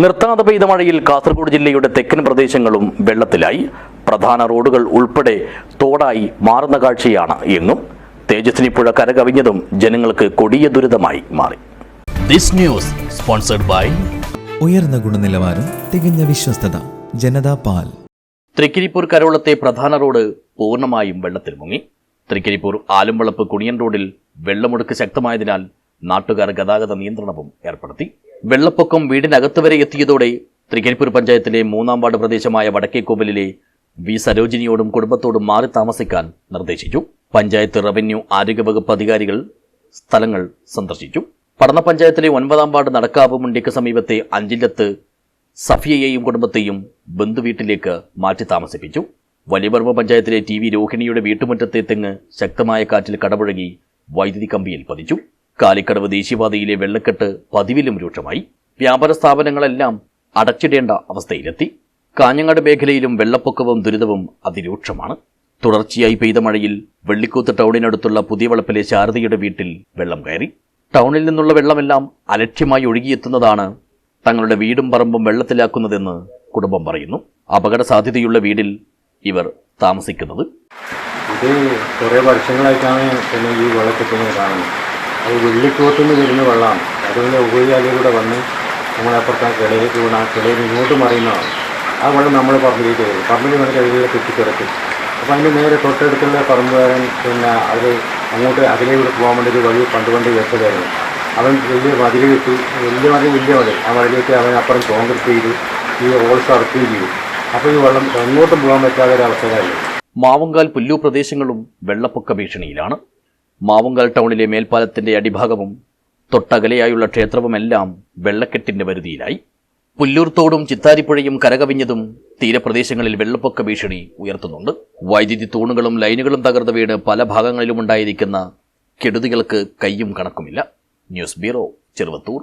നിർത്താതെ പെയ്ത മഴയിൽ കാസർഗോഡ് ജില്ലയുടെ തെക്കൻ പ്രദേശങ്ങളും വെള്ളത്തിലായി. പ്രധാന റോഡുകൾ ഉൾപ്പെടെ തോടായി മാറുന്ന കാഴ്ചയാണ് എന്നും തേജസ്വിനി പുഴ കരകവിഞ്ഞതും ജനങ്ങൾക്ക് കൊടിയ ദുരിതമായി മാറി. ദിസ് ന്യൂസ് സ്പോൺസർഡ് ബൈ ഉയർന്ന ഗുണനിലവാരം തികഞ്ഞ വിശ്വസ്തത ജനതാ പാൽ. തൃക്കരിപ്പൂർ കരോളത്തെ പ്രധാന റോഡ് പൂർണമായും വെള്ളത്തിൽ മുങ്ങി. തൃക്കരിപ്പൂർ ആലുംവളപ്പ് കുണിയൻ റോഡിൽ വെള്ളമൊടുക്ക് ശക്തമായതിനാൽ നാട്ടുകാർ ഗതാഗത നിയന്ത്രണവും ഏർപ്പെടുത്തി. വെള്ളപ്പൊക്കം വീടിനകത്ത് വരെ എത്തിയതോടെ തൃക്കരിപ്പൂർ പഞ്ചായത്തിലെ മൂന്നാം വാർഡ് പ്രദേശമായ വടക്കേക്കോവിലിലെ വി സരോജിനിയോടും കുടുംബത്തോടും മാറി താമസിക്കാൻ നിർദ്ദേശിച്ചു. പഞ്ചായത്ത് റവന്യൂ ആരോഗ്യവകുപ്പ് അധികാരികൾ സ്ഥലങ്ങൾ സന്ദർശിച്ചു. പടന്ന പഞ്ചായത്തിലെ ഒൻപതാം വാർഡ് നടക്കാവ് മുണ്ടിക്ക് സമീപത്തെ അഞ്ചില്ലത്ത് സഫിയയെയും കുടുംബത്തെയും ബന്ധുവീട്ടിലേക്ക് മാറ്റി താമസിപ്പിച്ചു. വലിയപർവ പഞ്ചായത്തിലെ ടി വി രോഹിണിയുടെ വീട്ടുമുറ്റത്തെ തെങ്ങ് ശക്തമായ കാറ്റിൽ കടപുഴകി വൈദ്യുതി കമ്പിയിൽ പതിച്ചു. കാലിക്കടവ് ദേശീയപാതയിലെ വെള്ളക്കെട്ട് പതിവിലും രൂക്ഷമായി. വ്യാപാര സ്ഥാപനങ്ങളെല്ലാം അടച്ചിടേണ്ട അവസ്ഥയിലെത്തി. കാഞ്ഞങ്ങാട് മേഖലയിലും വെള്ളപ്പൊക്കവും ദുരിതവും അതിരൂക്ഷമാണ്. തുടർച്ചയായി പെയ്ത മഴയിൽ വെള്ളിക്കൂത്ത് ടൗണിനടുത്തുള്ള പുതിയ വളപ്പിലെ ശാരദയുടെ വീട്ടിൽ വെള്ളം കയറി. ടൗണിൽ നിന്നുള്ള വെള്ളമെല്ലാം അലക്ഷ്യമായി ഒഴുകിയെത്തുന്നതാണ് തങ്ങളുടെ വീടും പറമ്പും വെള്ളത്തിലാക്കുന്നതെന്ന് കുടുംബം പറയുന്നു. അപകട സാധ്യതയുള്ള വീടിൽ ഇവർ താമസിക്കുന്നത്. ഇത് കുറേ വർഷങ്ങളായിട്ടാണ് ഈ വെള്ളക്കെട്ടുന്നത് കാണുന്നത്. അത് വെള്ളിക്കോത്തുനിന്ന് വരുന്ന വെള്ളമാണ്. അതുപോലെ ഉപരിയാലിലൂടെ വന്ന് നമ്മളപ്പുറത്ത് ആ കിളയിലേക്ക് വീണ് ആ കിളയിൽ ഇങ്ങോട്ട് മറിയുന്നതാണ്. ആ വെള്ളം നമ്മൾ പറമ്പിലേക്ക് വരും. പറമ്പിൽ വന്ന് അതിലെ കെട്ടിക്കിടക്കും അപ്പോൾ അതിന്റെ നേരെ തൊട്ടടുത്തുള്ള പറമ്പുകാരൻ പിന്നെ അവർ അങ്ങോട്ട് അതിലേക്ക് പോകാൻ വേണ്ടി ഒരു വഴി പണ്ട് പണ്ട് വെച്ചതായിരുന്നു അവൻ വലിയ മതിൽ കെട്ടി വലിയ മതിൽ വലിയ മതിൽ. ആ മതിലേക്ക് അവൻ അപ്പുറം കോൺക്രീറ്റ് ചെയ്തു ഈ ഓൾസ് അടക്കുകയും ചെയ്തു. അപ്പോൾ ഈ വെള്ളം എങ്ങോട്ടും പോകാൻ പറ്റാത്ത ഒരു അവസരമായിരുന്നു മാവങ്കാൽ പുല്ലു പ്രദേശങ്ങളും വെള്ളപ്പൊക്ക ഭീഷണിയിലാണ്. മാവുങ്കാൽ ടൗണിലെ മേൽപ്പാലത്തിന്റെ അടിഭാഗവും തൊട്ടകലെയായുള്ള ക്ഷേത്രവുമെല്ലാം വെള്ളക്കെട്ടിന്റെ വരുതിയിലായി പുല്ലൂർത്തോടും ചിത്താരിപ്പുഴയും കരകവിഞ്ഞതും തീരപ്രദേശങ്ങളിൽ വെള്ളപ്പൊക്ക ഭീഷണി ഉയർത്തുന്നുണ്ട്. വൈദ്യുതി തൂണുകളും ലൈനുകളും തകർന്ന വീട് പല ഭാഗങ്ങളിലും ഉണ്ടായിരിക്കുന്ന കെടുതികൾക്ക് കയ്യും കണക്കുമില്ല. News bureau Cheruvathur.